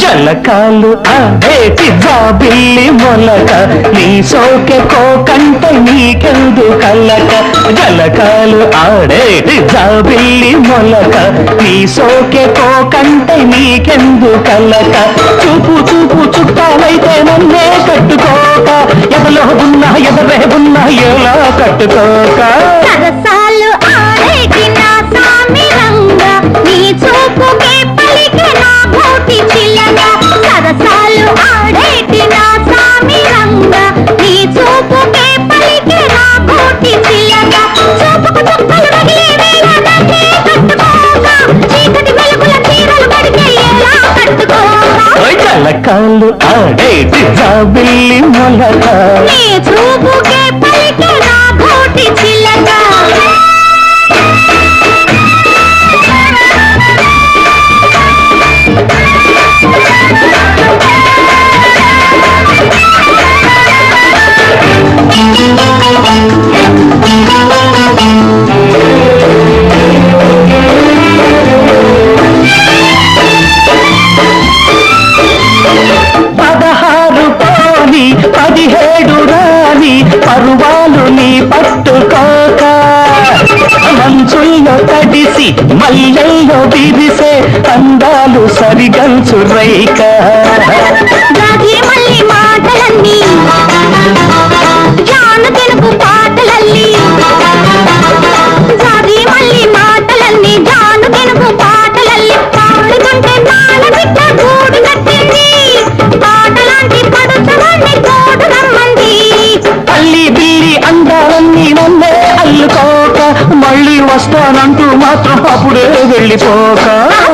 జలకాలు అదేటి జాబిల్లి మొలక. నీ సోకె కోకంటే నీకెందు కలక? జలకాలు ఆడేటి జాబిల్లి మొలక. నీ సోకె కోకంటే నీకెందు కలక? చూపు చూపు చుట్టాలైతే నన్నే కట్టుకోక ఎదలో ఉన్నా ఎవరే ఉన్నా ఎలా కట్టుకోక? సరసా జలకాలు ఆడేటి జాబిల్లి మొలక Thank you. మంచుల్లో తడిసి మల్లెల్లో బిరిసే అందాలు సరిగంచు రైక మళ్ళీ వస్తానంటూ మాత్రం అప్పుడే వెళ్ళిపోక.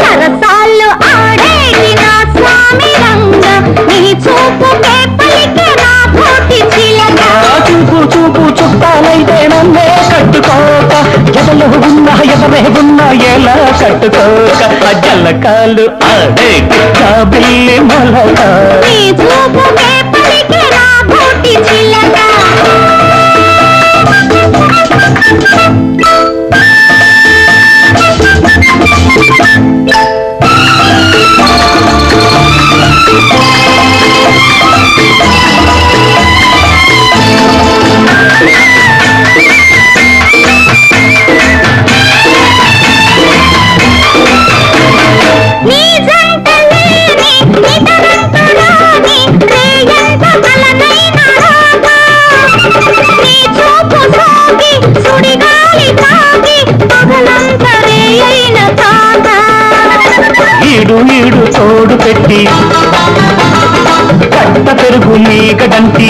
సరసాలు ఆడేటి నా స్వామి రంగ నీ చూపుకే పలికే నా భూతి చిలక. ఆ చూపు చూపు చుట్టాలైతే నన్నే కట్టుకోక. ఎదలో ఉన్నా ఎదరే ఉన్నా ఎలా కట్టుకోక. జల్లకాలు ఆడే బిల్లి మొలక. ఈడు ఈడు తోడు పెట్టి. కట్ట పెరుగు మీగడంటి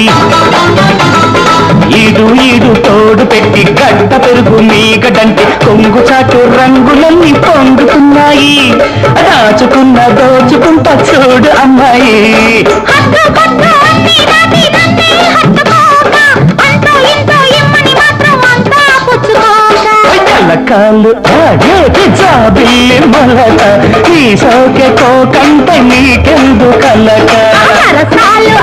ఈడు ఈడు తోడు పెట్టి గడ్డ పెరుగు మీగడంటి కొంగు చాటు రంగులన్నీ పొంగుతున్నాయి. దాచుకున్న దోచుకుంటా చూడు అమ్మాయి. కాళ్ళు ఆడేటి జాబిల్లి మొలక. ఈ సోకె కోకంటే నీకెందు కలక సరసాలు